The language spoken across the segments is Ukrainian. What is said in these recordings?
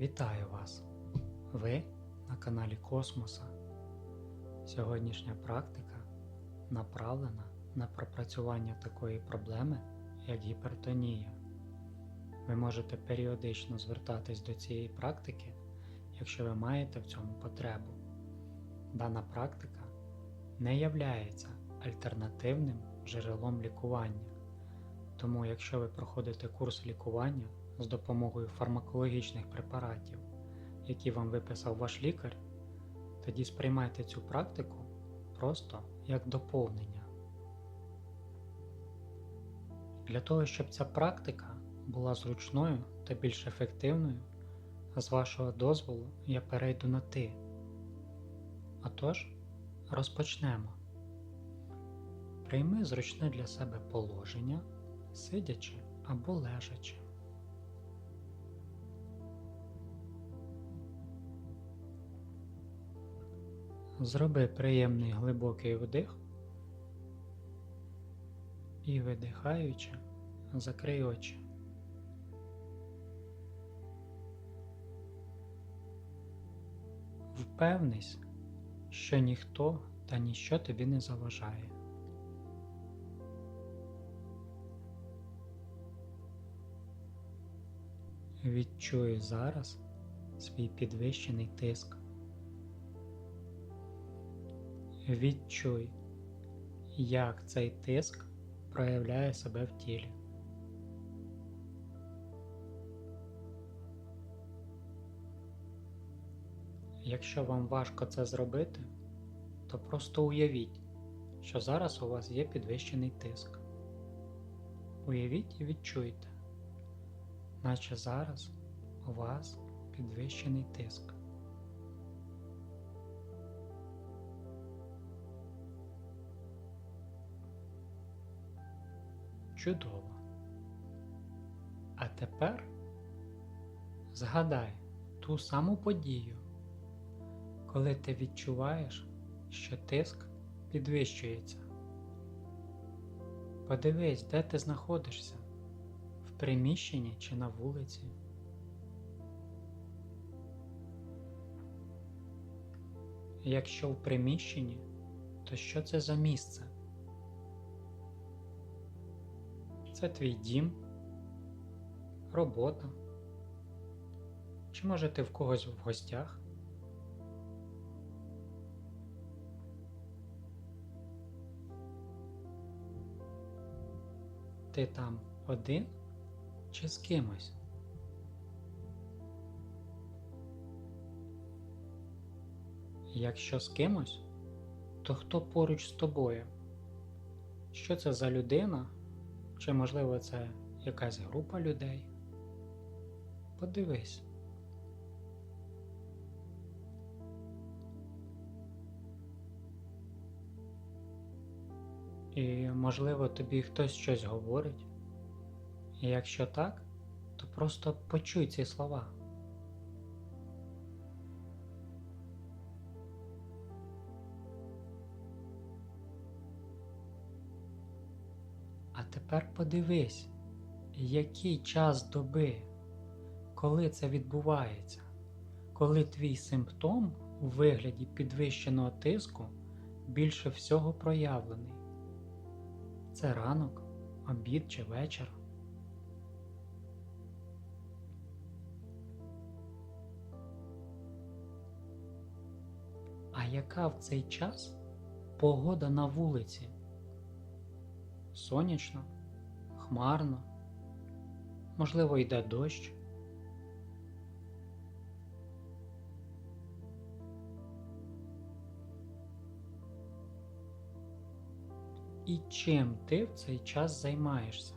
Вітаю вас! Ви на каналі Космоса. Сьогоднішня практика направлена на пропрацювання такої проблеми, як гіпертонія. Ви можете періодично звертатись до цієї практики, якщо ви маєте в цьому потребу. Дана практика не являється альтернативним джерелом лікування. Тому, якщо ви проходите курс лікування з допомогою фармакологічних препаратів, які вам виписав ваш лікар, тоді сприймайте цю практику просто як доповнення. Для того, щоб ця практика була зручною та більш ефективною, з вашого дозволу я перейду на ти. Отож, розпочнемо. Прийми зручне для себе положення, сидячи або лежачи. Зроби приємний глибокий вдих і видихаючи, закрий очі. Впевнись, що ніхто та ніщо тобі не заважає. Відчуй зараз свій підвищений тиск. Відчуй, як цей тиск проявляє себе в тілі. Якщо вам важко це зробити, то просто уявіть, що зараз у вас є підвищений тиск. Уявіть і відчуйте, наче зараз у вас підвищений тиск. Чудово. А тепер згадай ту саму подію, коли ти відчуваєш, що тиск підвищується. Подивись, де ти знаходишся, в приміщенні чи на вулиці. Якщо в приміщенні, то що це за місце? Це твій дім, робота. Чи може ти в когось в гостях? Ти там один чи з кимось? Якщо з кимось, то хто поруч з тобою? Що це за людина? Чи, можливо, це якась група людей? Подивись. І, можливо, тобі хтось щось говорить. І якщо так, то просто почуй ці слова. Тепер подивись, який час доби, коли це відбувається, коли твій симптом у вигляді підвищеного тиску більше всього проявлений. Це ранок, обід чи вечір. А яка в цей час погода на вулиці? Сонячно, хмарно, можливо, йде дощ. І чим ти в цей час займаєшся?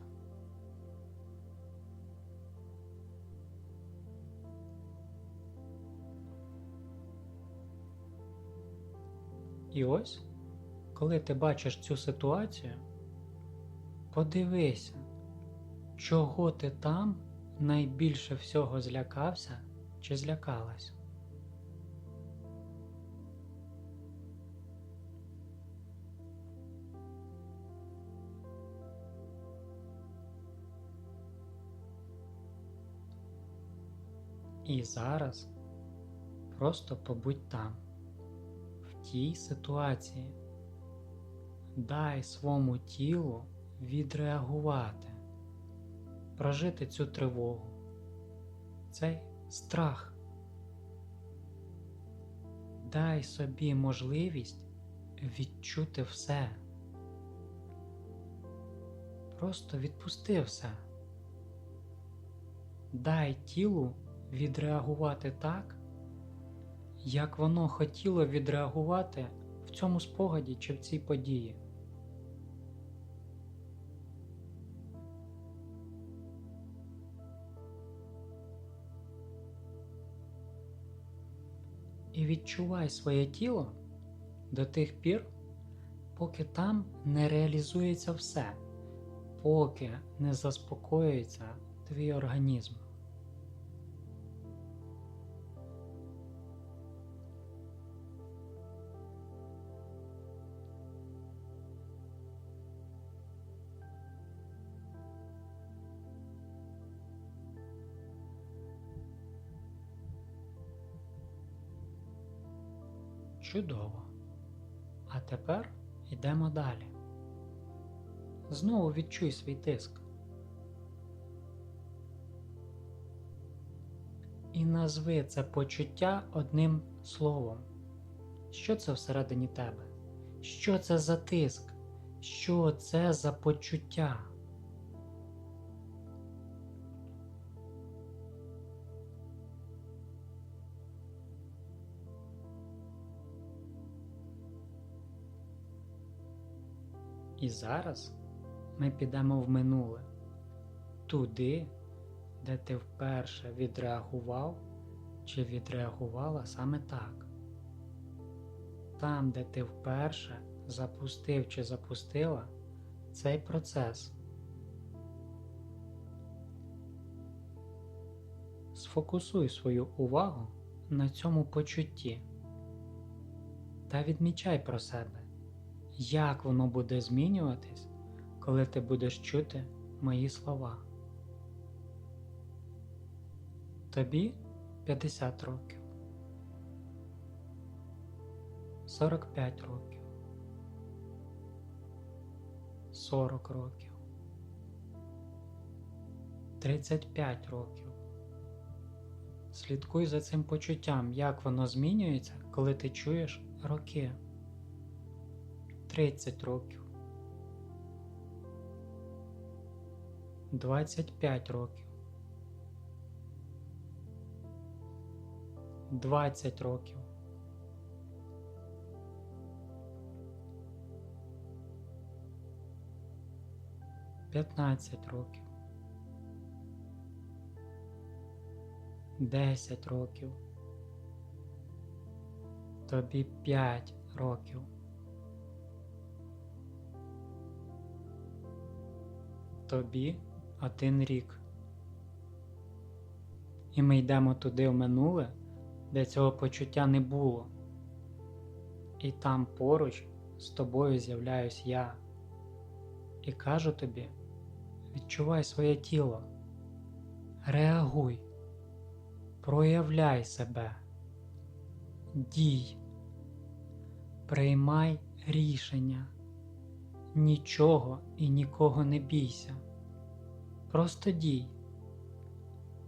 І ось, коли ти бачиш цю ситуацію, подивися, чого ти там найбільше всього злякався чи злякалась. І зараз просто побудь там, в тій ситуації. Дай своєму тілу відреагувати, прожити цю тривогу, цей страх. Дай собі можливість відчути все. Просто відпусти все. Дай тілу відреагувати так, як воно хотіло відреагувати в цьому спогаді чи в цій події. Відчувай своє тіло до тих пір, поки там не реалізується все, поки не заспокоюється твій організм. Чудово. А тепер йдемо далі. Знову відчуй свій тиск. І назви це почуття одним словом. Що це всередині тебе? Що це за тиск? Що це за почуття? І зараз ми підемо в минуле, туди, де ти вперше відреагував чи відреагувала саме так. Там, де ти вперше запустив чи запустила цей процес. Сфокусуй свою увагу на цьому почутті та відмічай про себе як воно буде змінюватись, коли ти будеш чути мої слова. Тобі 50 років, 45 років, 40 років, 35 років. Слідкуй за цим почуттям, як воно змінюється, коли ти чуєш роки. 30 років, 25 років, 20 років, 15 років, 10 років, тобі 5 років. Тобі один рік. І ми йдемо туди в минуле, де цього почуття не було. І там поруч з тобою з'являюсь я і кажу тобі: відчувай своє тіло, реагуй, проявляй себе, дій, приймай рішення. Нічого і нікого не бійся. Просто дій.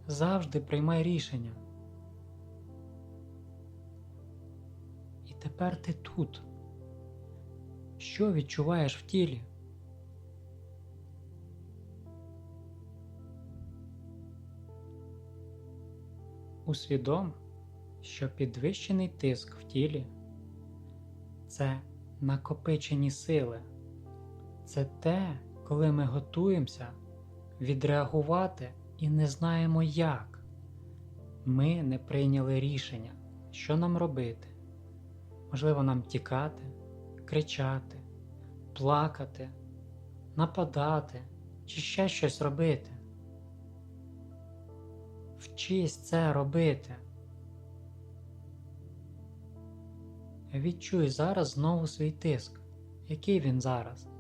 Завжди приймай рішення. І тепер ти тут. Що відчуваєш в тілі? Усвідом, що підвищений тиск в тілі це накопичені сили. Це те, коли ми готуємося відреагувати і не знаємо як. Ми не прийняли рішення, що нам робити. Можливо, нам тікати, кричати, плакати, нападати чи ще щось робити. Вчись це робити. Відчуй зараз знову свій тиск. Який він зараз?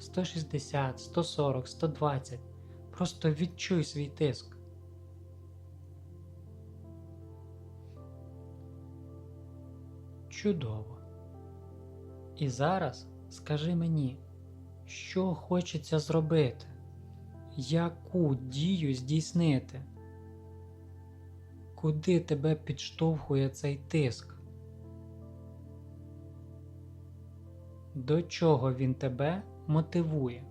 160, 140, 120. Просто відчуй свій тиск. Чудово. І зараз скажи мені, що хочеться зробити, яку дію здійснити, куди тебе підштовхує цей тиск? До чого він тебе мотивує?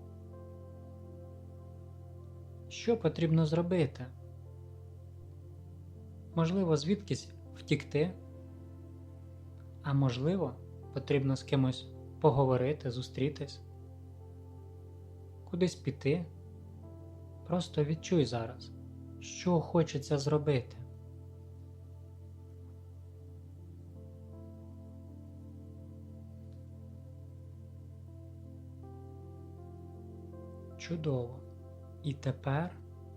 Що потрібно зробити? Можливо, звідкись втікти, а можливо, потрібно з кимось поговорити, зустрітись, кудись піти. Просто відчуй зараз, що хочеться зробити. Чудово. І тепер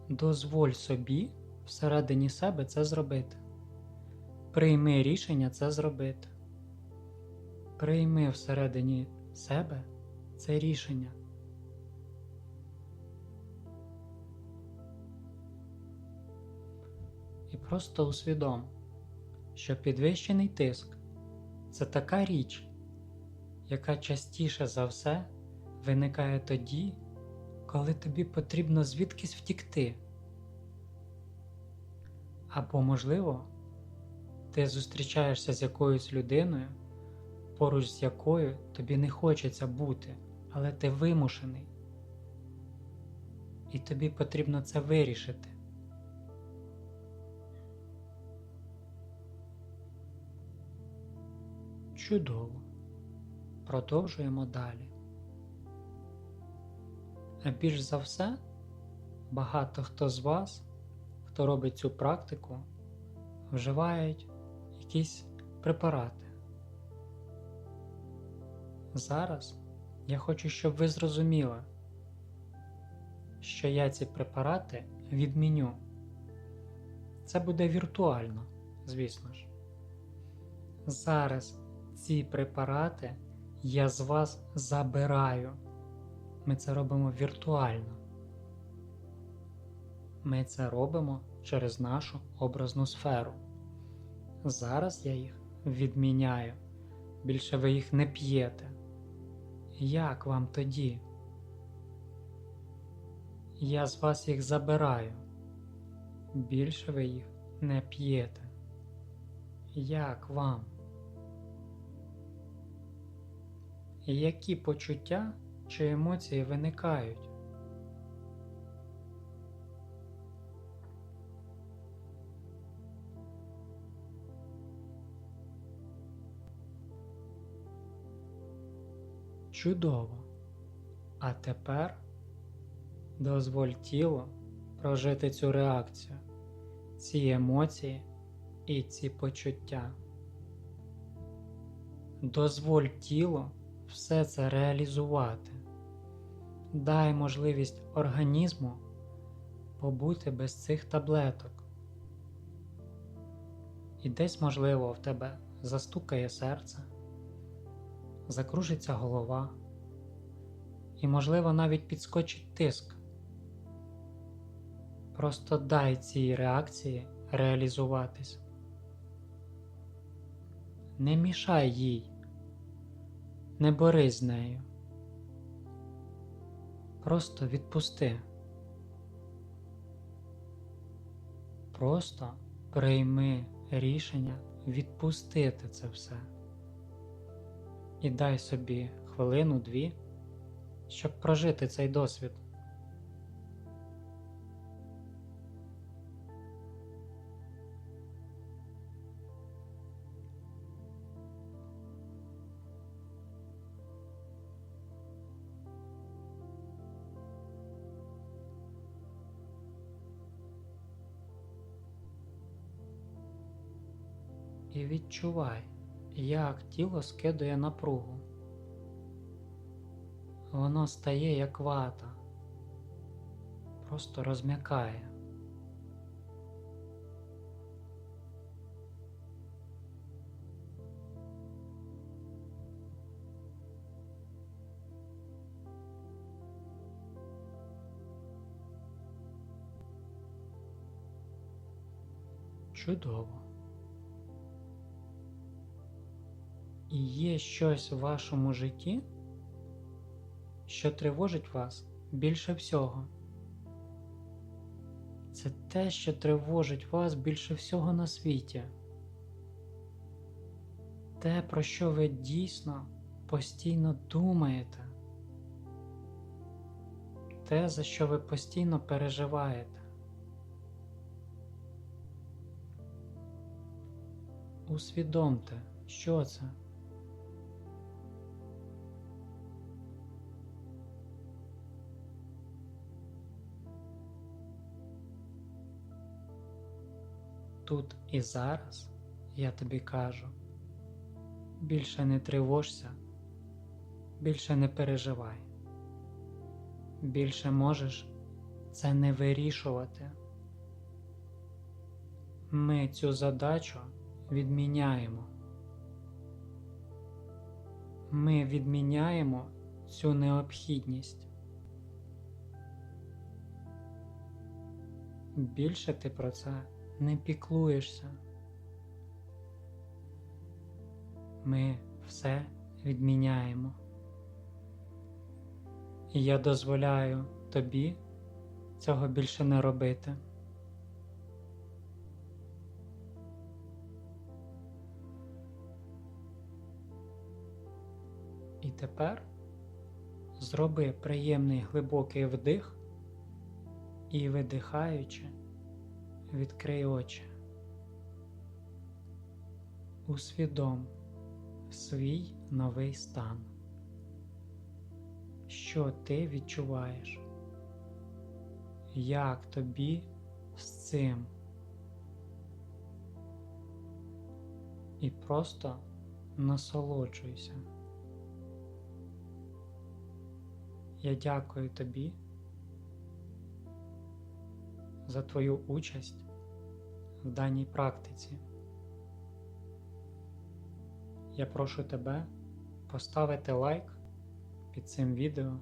дозволь собі всередині себе це зробити. Прийми рішення це зробити. Прийми всередині себе це рішення. І просто усвідом, що підвищений тиск це така річ, яка частіше за все виникає тоді, коли тобі потрібно звідкись втікти. Або, можливо, ти зустрічаєшся з якоюсь людиною, поруч з якою тобі не хочеться бути, але ти вимушений. І тобі потрібно це вирішити. Чудово. Продовжуємо далі. А більш за все, багато хто з вас, хто робить цю практику, вживають якісь препарати. Зараз я хочу, щоб ви зрозуміли, що я ці препарати відміню. Це буде віртуально, звісно ж. Зараз ці препарати я з вас забираю. Ми це робимо віртуально. Ми це робимо через нашу образну сферу. Зараз я їх відміняю. Більше ви їх не п'єте. Як вам тоді? Я з вас їх забираю. Більше ви їх не п'єте. Як вам? Які почуття чи емоції виникають? Чудово. А тепер дозволь тілу прожити цю реакцію, ці емоції і ці почуття. Дозволь тілу все це реалізувати. Дай можливість організму побути без цих таблеток. І десь, можливо, в тебе застукає серце, закружиться голова, і, можливо, навіть підскочить тиск. Просто дай цій реакції реалізуватись. Не мішай їй не борись з нею. Просто відпусти. Просто прийми рішення відпустити це все. І дай собі хвилину-дві, щоб прожити цей досвід. І відчувай, як тіло скидує напругу. Воно стає як вата, просто розм'якає. Чудово. І є щось в вашому житті, що тривожить вас більше всього. Це те, що тривожить вас більше всього на світі. Те, про що ви дійсно постійно думаєте. Те, за що ви постійно переживаєте. Усвідомте, що це. Тут і зараз я тобі кажу, більше не тривожся, більше не переживай, більше можеш це не вирішувати. Ми цю задачу відміняємо. Ми відміняємо цю необхідність. Більше ти про це не піклуєшся. Ми все відміняємо. І я дозволяю тобі цього більше не робити. І тепер зроби приємний глибокий вдих і видихаючи, відкрий очі. Усвідом свій новий стан. Що ти відчуваєш? Як тобі з цим? І просто насолоджуйся. Я дякую тобі за твою участь в даній практиці. Я прошу тебе поставити лайк під цим відео,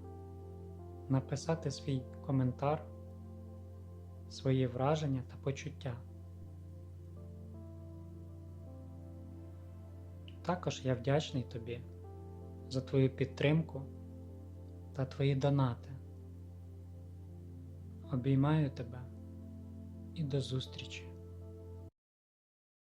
написати свій коментар, свої враження та почуття. Також я вдячний тобі за твою підтримку та твої донати. Обіймаю тебе і до зустрічі!